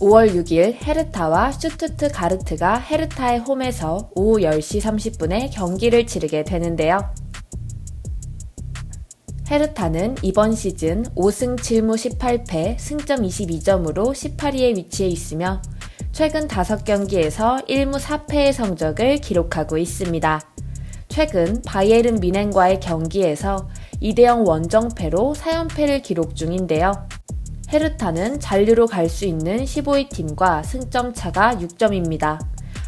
(5월 6일) 헤르타와 슈투트 가르트가 헤르타의 홈에서 오후 10시 30분에 경기를 치르게 되는데요. 헤르타는 이번 시즌 5승 7무 18패 승점 22점으로 18위에 위치해 있으며 최근 5경기에서 1무 4패의 성적을 기록하고 있습니다. 최근 바이에른 미넨과의 경기에서 2대0 원정패로 4연패를 기록 중인데요. 헤르타는 잔류로 갈 수 있는 15위 팀과 승점 차가 6점입니다.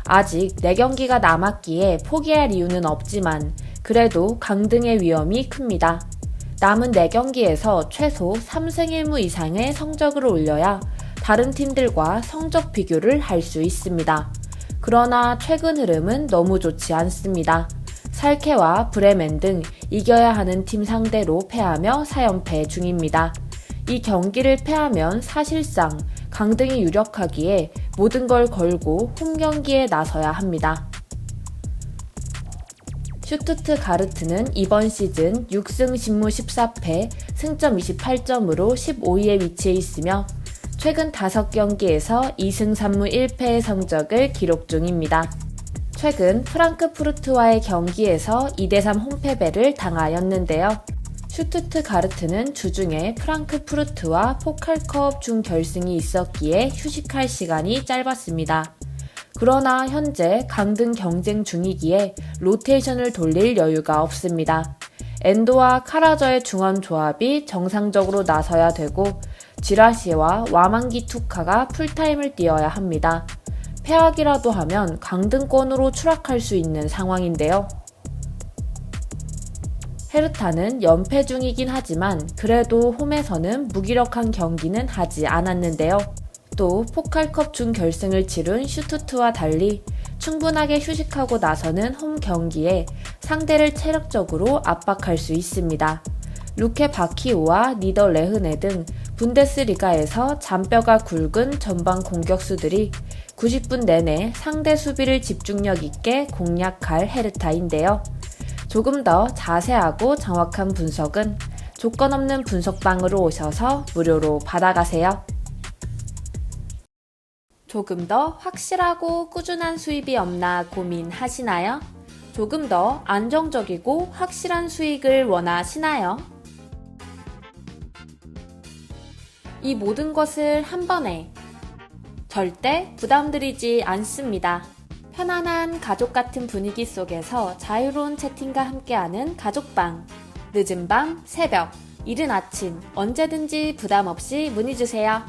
아직 4경기가 남았기에 포기할 이유는 없지만 그래도 강등의 위험이 큽니다. 남은 4경기에서 최소 3승 1무 이상의 성적을 올려야 다른 팀들과 성적 비교를 할 수 있습니다. 그러나 최근 흐름은 너무 좋지 않습니다. 살케와 브레멘 등 이겨야 하는 팀 상대로 패하며 4연패 중입니다. 이 경기를 패하면 사실상 강등이 유력하기에 모든 걸 걸고 홈 경기에 나서야 합니다. 슈투트 가르트는 이번 시즌 6승 10무 14패 승점 28점으로 15위에 위치해 있으며 최근 5경기에서 2승 3무 1패의 성적을 기록 중입니다. 최근 프랑크푸르트와의 경기에서 2대3 홈패배를 당하였는데요. 슈투트 가르트는 주중에 프랑크푸르트와 포칼컵 준결승이 있었기에 휴식할 시간이 짧았습니다. 그러나 현재 강등 경쟁 중이기에 로테이션을 돌릴 여유가 없습니다. 엔도와 카라저의 중원 조합이 정상적으로 나서야 되고 지라시와 와만기 투카가 풀타임을 뛰어야 합니다. 패악이라도 하면 강등권으로 추락할 수 있는 상황인데요. 헤르타는 연패 중이긴 하지만 그래도 홈에서는 무기력한 경기는 하지 않았는데요. 또 포칼컵 준결승을 치른 슈투트와 달리 충분하게 휴식하고 나서는 홈 경기에 상대를 체력적으로 압박할 수 있습니다. 루케 바키오와 니더 레흐네 등 분데스리가에서 잔뼈가 굵은 전방 공격수들이 90분 내내 상대 수비를 집중력 있게 공략할 헤르타인데요. 조금 더 자세하고 정확한 분석은 조건 없는 분석방으로 오셔서 무료로 받아가세요. 조금 더 확실하고 꾸준한 수입이 없나 고민하시나요? 조금 더 안정적이고 확실한 수익을 원하시나요? 이 모든 것을 한 번에 절대 부담드리지 않습니다. 편안한 가족 같은 분위기 속에서 자유로운 채팅과 함께하는 가족방. 늦은 밤, 새벽, 이른 아침, 언제든지 부담 없이 문의 주세요.